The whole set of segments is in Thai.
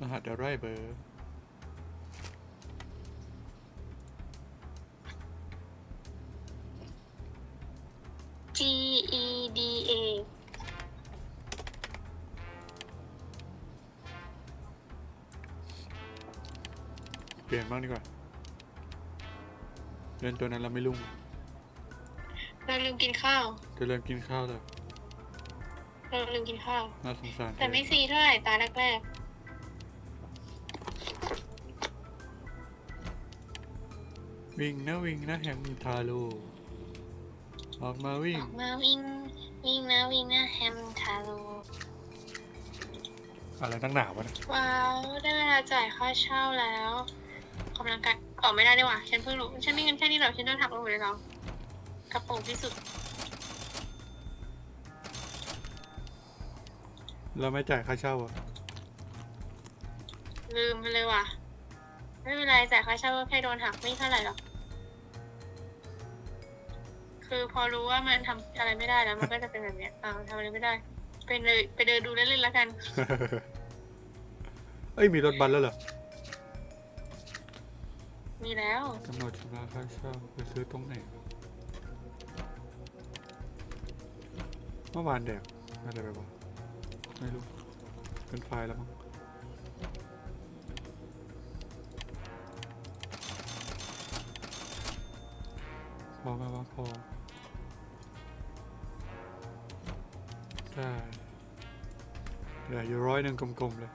รหัสอะไรเบอร์ G E D A เปลี่ยนบ้างดีกว่าเล่นตัวนั้นเราไม่รุ่งเราลืมกินข้าว จะเริ่มกินข้าวแล้วเราลืมกินข้าว น่าสงสารแต่ไม่เธอซีเท่าไหร่ตาแรก วิ่งนะวิ่งนะแฮมทาโร่ออกมาวิ่ๆงออกมาวิ่งวิ่งนะวิ่งนะแฮมทาโร่อะไรตั้งหนาวะเนะว้าวได้เวลาจ่ายค่าเช่าแล้วกำลังกายออกไม่ได้ดีกว่าฉันเพิ่งรู้ฉันมีเงินแค่นี้เหรอฉันโดนหักลงเลยเหรอกระโปรงที่สุด เราไม่จ่ายค่าเช่าอะลืมไปเลยว่ะ ไม่เป็นไรจ่ายค่าเช่าก็แค่โดนหักไม่เท่าไหร่หรอก คือพอรู้ว่ามันทำอะไรไม่ได้แล้วมันก็จะเป็นแบบเนี้ยอ่าทำอะไรไม่ได้เป็นเลยไปเดินดูเล่นๆแล้วกัน เอ้ยมีรถบัสแล้วเหรอมีแล้ว กำหนดชำระค่าเช่าไปซื้อตรงไหนเมื่อวานแดกอะไรไปวะไม่รู้ เป็นไฟล์แล้วมั้ง พอไหมวะพอได้เหลืออยู่ร้อยหนึ่งกลมๆเลย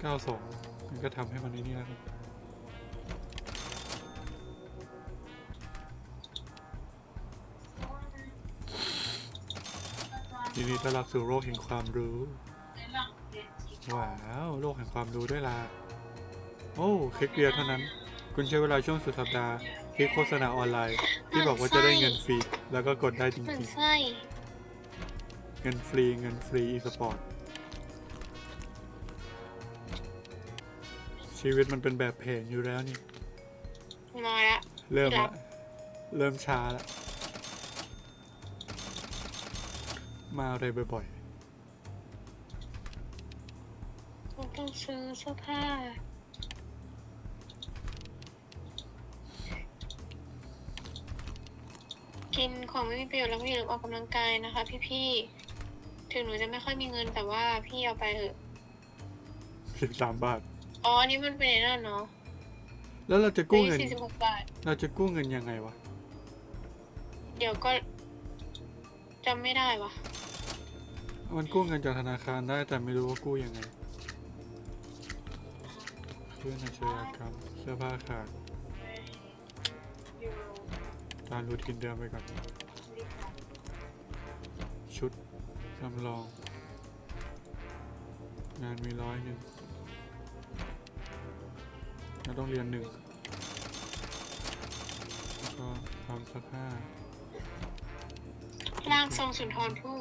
เก้าสองมันก็ทำให้มันไอ้นี่แล้วกันยินดีต้อนรับสู่โลกแห่งความรู้ ว้าว โลกแห่งความรู้ด้วยล่ะ โอ้คลิกเดียวเท่านั้น คุณใช้เวลาช่วงสุดสัปดาห์ คลิกโฆษณาออนไลน์ ที่บอกว่าจะได้เงินฟรี แล้วก็กดได้จเหมือนริงไส้ๆ เงินฟรีเงินฟรีอีสปอร์ตชีวิตมันเป็นแบบเพนอยู่แล้วนี่มาละ เริ่มครัละบ เริ่มช้าละมาอะไรบ่อยผมต้องซื้อเสื้อผ้า กินของไม่มีประโยชน์แล้วไม่อย่าลืมออกกำลังกายนะคะ พี่ๆ ถึงหนูจะไม่ค่อยมีเงินแต่ว่าพี่เอาไปเถอะๆสิบสามบาท อ๋ออันนี้มันเป็นไอ้นั่นเนาะแล้วเราจะกู้เงิน สี่สิบหกบาท เราจะกู้เงินยังไงวะ เดี๋ยวก็จำไม่ได้วะมันกู้เงินจากธนาคารได้แต่ไม่รู้ว่ากู้ยังไงเครื่องอาชญากรรมเสื้อผ้าขาด ตามรูทีนเดิมไปก่อน ชุดจำลอง งานมีร้อยหนึ่งเราต้องเรียนหนึ่งแล้วก็ทำสักห้า ร่างทรงสุนทรภู่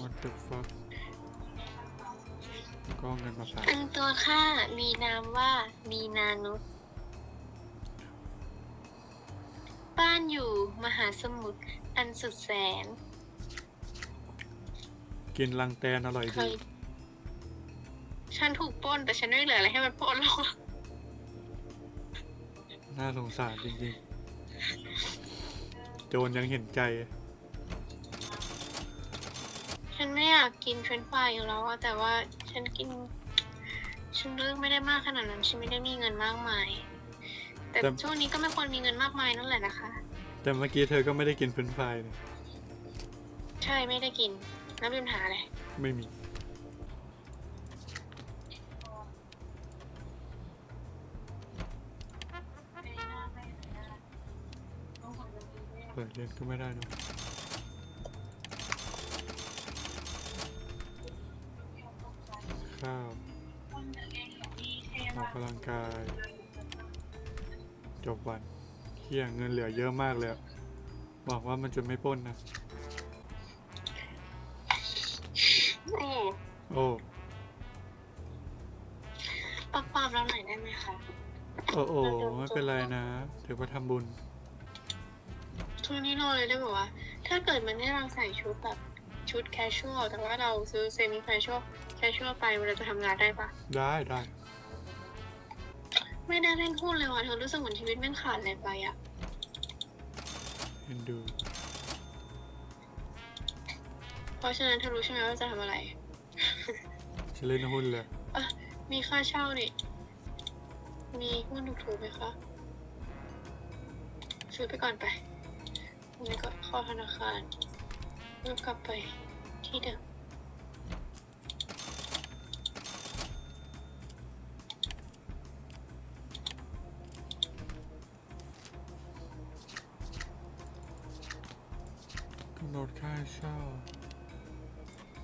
what the fuck แล้วก็เอาเงินมาฝากอันตัวข้ามีนามว่ามีนานุษย์ อยู่มหาสมุทรอันสุดแสน กินลังแตนอร่อยเคดี ย ฉันถูกปล้นแต่ฉันไม่เหลืออะไรให้มันปล้นหรอกน่าสงสารจริงๆ โจรยังเห็นใจ ฉันไม่อยากกินเฟรนช์ฟรายอยู่แล้วอะแต่ว่าฉันกิน ฉันเลือกไม่ได้มากขนาดนั้น ฉันไม่ได้มีเงินมากมาย แต่แต่ ช่วงนี้ก็ไม่ควรมีเงินมากมายนั่นแหละนะคะ แต่เมื่อกี้เธอก็ไม่ได้กินเฟรนช์ฟรายเลยใช่ไม่ได้กินแล้วมีปัญหาอะไรไม่มี เปิดเรียนก็ไม่ได้เนอะข้าวออกกำลังกาย จบวัน เที่ยเงินเหลือเยอะมากเลยอะบอกว่ามันจะไม่ปล้นนะ โอ้โอ้ปักปามเราหน่อยได้ไหมคะ โอ้โอ้ไม่เป็นไรนะถือว่าทำบุญ ช่วงนี้เราเลยได้บอกว่า ถ้าเกิดมันให้เราใส่ชุดแบบชุดแคชชวลแต่ว่าเราซื้อเซมิแคชชวลแคชั่วไปเวลาจะทำงานได้ปะได้ได้ ไม่ได้เล่นหุ้นเลยว่ะเธอรู้สึกเหมือนชีวิตแม่งขาดอะไรไปอะเห็นดู เพราะฉะนั้นเธอรู้ใช่ไหมว่าจะทำอะไรจะเล่นหุ้นเลยมีค่าเช่านี่ มีหุ้นถูกๆไหมคะ ซื้อไปก่อนไปวันนี้ก็เข้าธนาคารแล้วกลับไปที่เดิม กำหนดค่าเช่า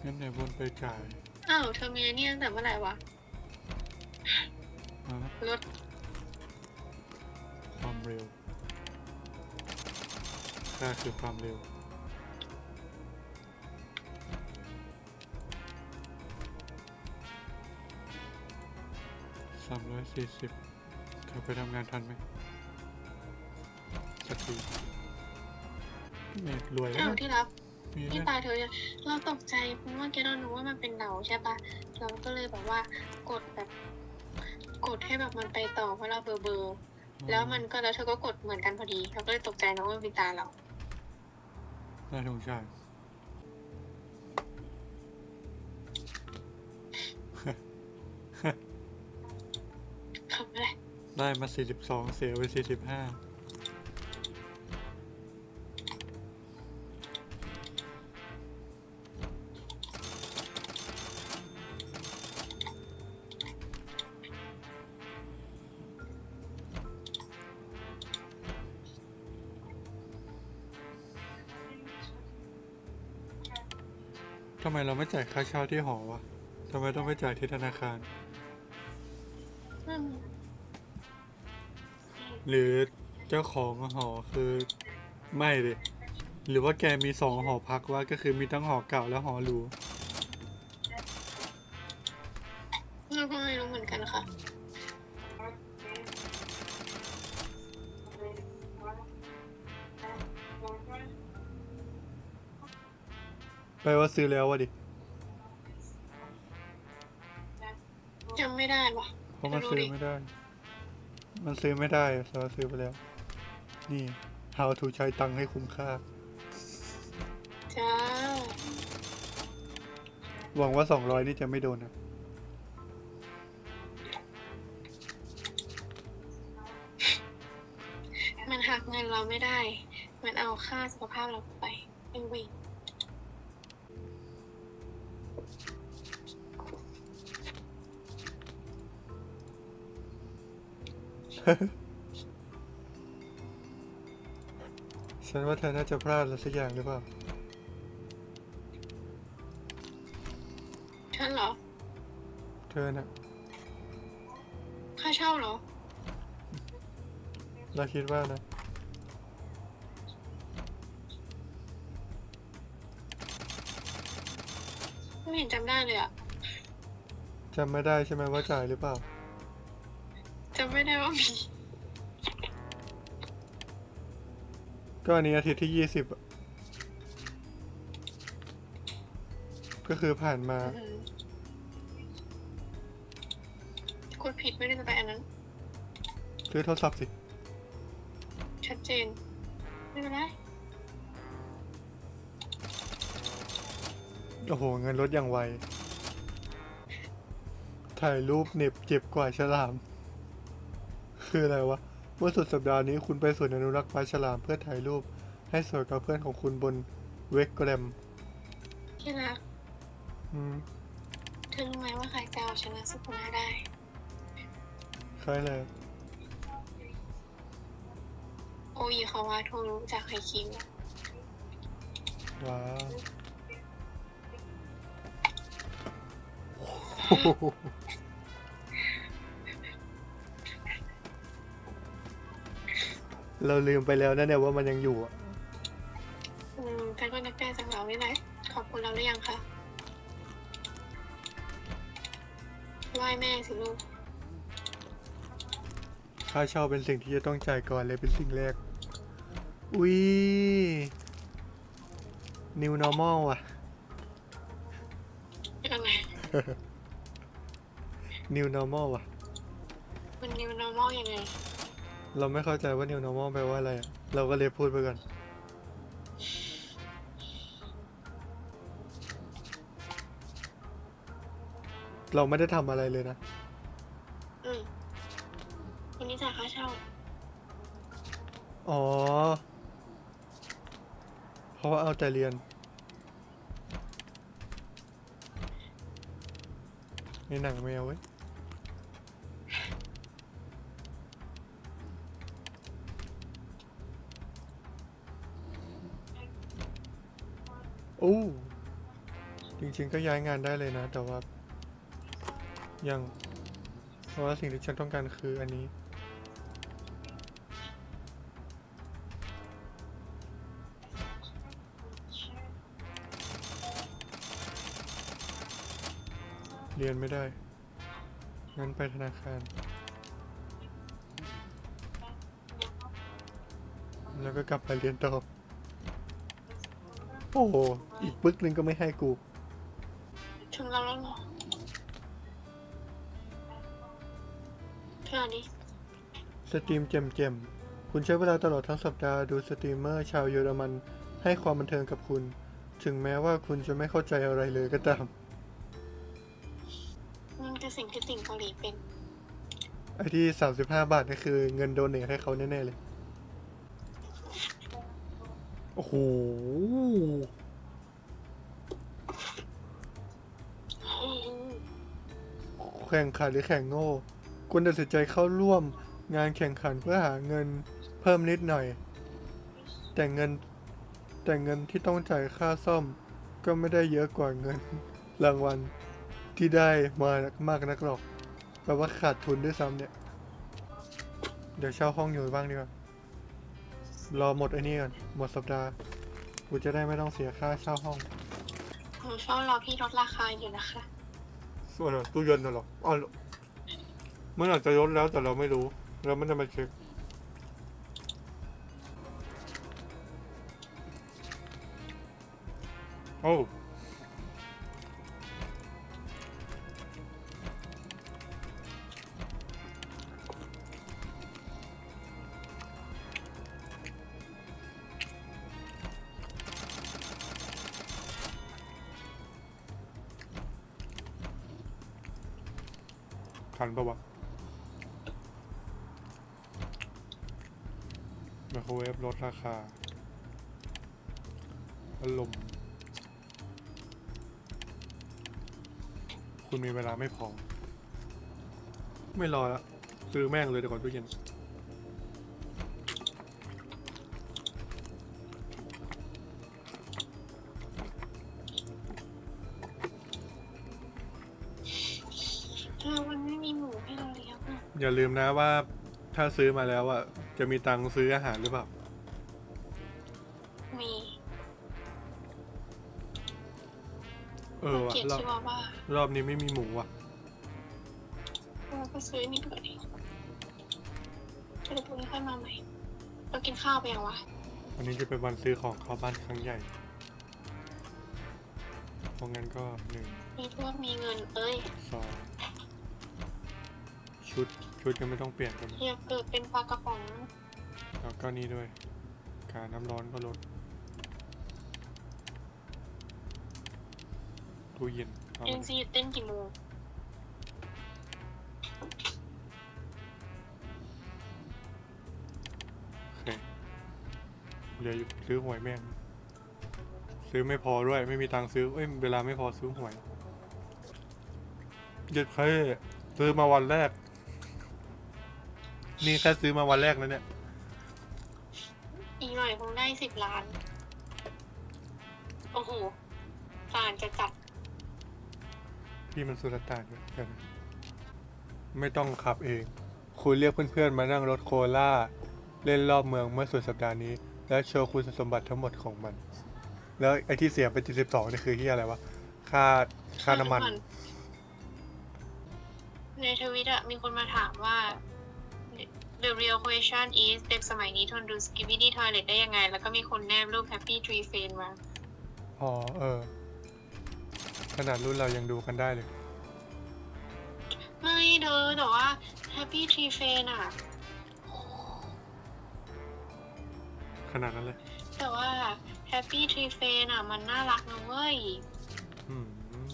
งั้นไหนบนไปจ่ายอ้าวเธอมีไอ้นี่ตั้งแต่เมื่อไหร่วะฮะรถความเร็วค่าคือความเร็ว สามร้อยสี่สิบเธอไปทำงานทันไหมสักที เมดรวยแล้วอ้าวนะที่รับมีที่เรื่องตายเธอเนี่ยเราตกใจเพราะเมื่อกี้เรารู้ว่ามันเป็นเราใช่ปะเราก็เลยแบบว่ากดแบบ กดให้แบบมันไปต่อเพราะเราเบอร์เบอร์แล้วมันก็แล้วเธอก็กดเหมือนกันพอดีเราก็เลยตกใจนะว่ามันเป็นตาเรา น่าสงสารทำอะไรได้มาสี่สิบสองเสียไปสี่สิบห้าำไมเราไม่จ่ายค่าเช่าที่หอวะทำไมต้องไปจ่ายที่ธนาคารอืมหรือเจ้าของหอคือไม่ดิหรือว่าแกมีสองหอพักว่าก็คือมีทั้งหอเก่าและหอหรู แปลว่าซื้อแล้ววะดิ จำไม่ได้ว่ะเพราะมันไม่รู้ซื้อดิไม่ได้ มันซื้อไม่ได้อะเราซื้อไปแล้ว นี่ how to ใช้ตังค์ให้คุ้มค่า จ้า หวังว่าสองร้อยนี่จะไม่โดนนะมันหักเงินเราไม่ได้ มันเอาค่าสุขภาพเราไปไอ้เวิ ฉันว่าเธอน่าจะพลาดอะไรสักอย่างหรือเปล่า ฉันเหรอ เธอน่ะค่าเช่าเหรอ เราคิดว่านะ ไม่เห็นจำได้เลยอะจำไม่ได้ใช่ไหมว่าจ่ายหรือเปล่า จำไม่ได้ว่ามีก็อันนี้อาทิตย์ที่ยี่สิบก็คือผ่านมาอืมกดผิดไม่ได้จะไปอันนั้น ซื้อโทรศัพท์สิ ชัดเจน ไม่เป็นไรโอ้โห เงินลดอย่างไว ถ่ายรูปเหน็บเจ็บกว่าฉลาม คืออะไรวะ เมื่อสุดสัปดาห์นี้คุณไปสวนอนุรักษ์ปลาฉลามเพื่อถ่ายรูป ให้สวยกับเพื่อนของคุณบนเวกแกรมที่รักอืมเธอรู้ไหมว่าใครจะเอาชนะสุกุนาได้ ใครเลยโออิคาวาโทรุจากไฮคิวว้าว เราลืมไปแล้วนะเนี่ยว่ามันยังอยู่อะอืมแต่ก็นักได้จากเรานี่แหละขอบคุณเราหรือยังคะไหว้แม่สิลูกค่าเช่าเป็นสิ่งที่จะต้องจ่ายก่อนเลยเป็นสิ่งแรก อุ้ย new normal อะเป็นอะไร New normal ว่ะ มัน new normal ยังไง เราไม่เข้าใจว่า new normal แปลว่าอะไรอะเราก็เลยพูดไปก่อน เราไม่ได้ทำอะไรเลยนะ อืมวันนี้จ่ายค่าเช่า อ๋อ เพราะว่าเอาแต่เรียนในหนังแมวเว้ย โอ้จริงๆก็ย้ายงานได้เลยนะ แต่ว่า ยัง เพราะว่าสิ่งที่ฉันต้องการคืออันนี้ เรียนไม่ได้ งั้นไปธนาคาร แล้วก็กลับไปเรียนต่อ โอ้โหอีกปึ๊กหนึ่งก็ไม่ให้กู ถึงเราแล้วเหรอเท่านี้สตรีมเจมเจมๆคุณใช้เวลาตลอดทั้งสัปดาห์ดูสตรีมเมอร์ชาวเยอรมันให้ความบันเทิงกับคุณ ถึงแม้ว่าคุณจะไม่เข้าใจอะไรเลยก็ตาม มันคือสิ่งที่ติ่งเกาหลีเป็น ไอที่ 35 บาทนี่คือเงินโดเนทให้เขาแน่ ๆ เลย โอ้โหแข่งขันหรือแข่งโง่ คุณตัดสินใจเข้าร่วมงานแข่งขันเพื่อหาเงินเพิ่มนิดหน่อย แต่เงินแต่เงินที่ต้องจ่ายค่าซ่อม ก็ไม่ได้เยอะกว่าเงิน รางวัลที่ได้มามากนักหรอกแปลว่าขาดทุนด้วยซ้ำเนี่ย เดี๋ยวเช่าห้องอยู่บ้างดีกว่า รอหมดไอ้นี่ก่อน หมดสัปดาห์ กูจะได้ไม่ต้องเสียค่าเช่าห้อง หนูเฝ้ารอพี่ลดราคาอยู่นะคะ ส่วนตู้เย็นน่ะหรออ๋อมันอาจจะลดแล้วแต่เราไม่รู้ เราไม่ได้มาเช็ค โอ้ ไมโครเวฟลดราคาพัดลมคุณมีเวลาไม่พอ ไม่รอละซื้อแม่งเลยเดี๋ยวก่อนตู้เย็นเออมันไม่มีหมูให้เราเลี้ยงอะอย่าลืมนะว่าถ้าซื้อมาแล้วอะ จะมีตังค์ซื้ออาหารหรือเปล่า มีเออว่ะเกลียดรอบชิวาว่ารอบนี้ไม่มีหมูว่ะ เราก็ซื้อนี่เผื่อดิเดี๋ยวพรุ่งนี้ค่อยมาใหม่เรากินข้าวไปยังวะวันนี้จะเป็นวันซื้อของเข้าบ้านครั้งใหญ่เพราะงั้นก็หนึ่งมีพวกมีเงินเอ้ย สองชุด ชุดยังไม่ต้องเปลี่ยนกันไหมอยากเกิดเป็นปลากระป๋องแล้วก็นี่ด้วย การน้ำร้อนก็ลดตู้เย็นเอาเอ็มานซีเต้นกี่โมงโอเคเหลืออยู่ซื้อหวยแม่ง ซื้อไม่พอด้วย ไม่มีตังค์ซื้อ เอ้ย เวลาไม่พอซื้อหวยเย็ดเพ่ซื้อมาวันแรก นี่แค่ซื้อมาวันแรกนะเนี่ย อีกหน่อยคงได้สิบล้าน โอ้โหต่านจะจัดพี่มันสุลต่านเหมือนกันไม่ต้องขับเอง คุณเรียกเพื่อนๆมานั่งรถโคล่า เล่นรอบเมืองเมื่อสุดสัปดาห์นี้ และโชว์คุณสมบัติทั้งหมดของมัน แล้วไอ้ที่เสียไป72นี่คือที่อะไรวะ ค่าค่าน้ำมัน ในทวิตอะมีคนมาถามว่า the real question is เด็กสมัยนี้ทนดู skibidi toilet ได้ยังไง แล้วก็มีคนแนบรูป happy tree fan มา อ๋อ เออ ขนาดรุ่นเรายังดูกันได้เลยเด้อแต่ว่า Happy Tree Fan อะขนาดนั้นเลย แต่ว่า Happy Tree Fan อะมันน่ารักนะเว้ย อืม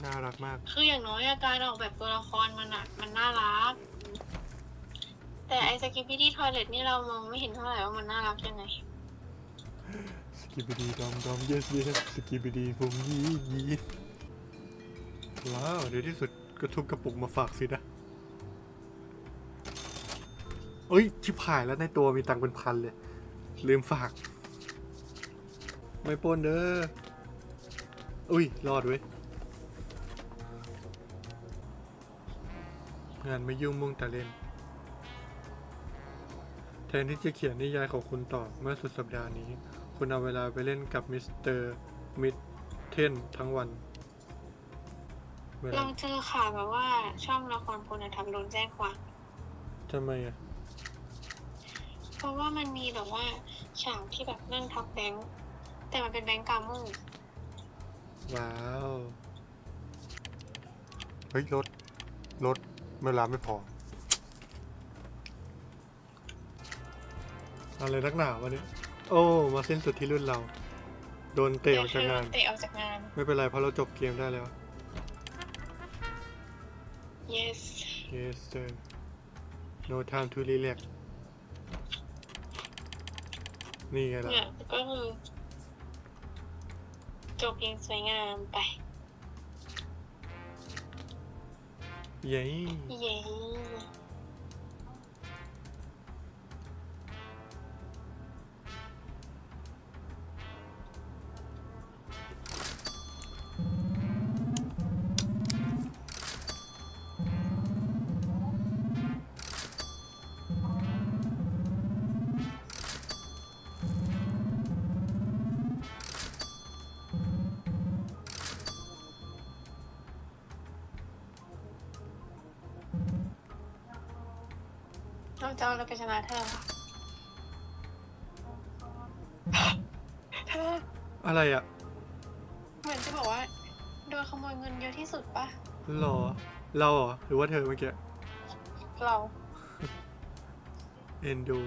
น่ารักมาก คืออย่างน้อยอะการออกแบบตัวละครมันอะมันน่ารัก แต่ไอสกิปปี้ที่ทอยเลทนี่เรามองไม่เห็นเท่าไหร่ว่ามันน่ารักยังไงสกิบิดีดอมดอมเยสเยสสกิบิดีบุงยียีว้าวเดี๋ยวที่สุดก็ทุบกระปุกมาฝากสินะเอ้ยชิบหายแล้วในตัวมีตังค์เป็นพันเลย ลืมฝาก ไม่ปนเด้ออุ้ย รอดเว้ยงานไม่ยุ่งมุ่งแต่เล่น แทนที่จะเขียนนิยายของคุณต่อเมื่อสุดสัปดาห์นี้ คุณเอาเวลาไปเล่นกับมิสเตอร์มิดเทนทั้งวันเวลาเราเจอข่าวแบบว่าช่องละครคุณธรรมโดนแจ้งความทำไมอะ เพราะว่ามันมีแบบว่าฉากที่แบบนั่งทับแบงค์แต่มันเป็นแบงค์กาโม่ว้าว เฮ้ยรถ รถเวลาไม่พอ อะไรนักหนาวะเนี่ยโอ้มาสิ้นสุดที่รุ่นเรา โดนเตะออกจากงาน เตะออกจากงาน ไม่เป็นไรเพราะเราจบเกมได้แล้ว yes yes sir no time to relax นี่ไงล่ะเนี่ยก็คือจบอย่างสวยงามไป เย้เย้ เราจะเอาอะไรไปชนะเธอค่ะเธออะไรอะเหมือนจะบอกว่า โดนขโมยเงินเยอะที่สุดปะหรอ เราเหรอหรือว่าเธอเมื่อกี้เรา เอ็นดู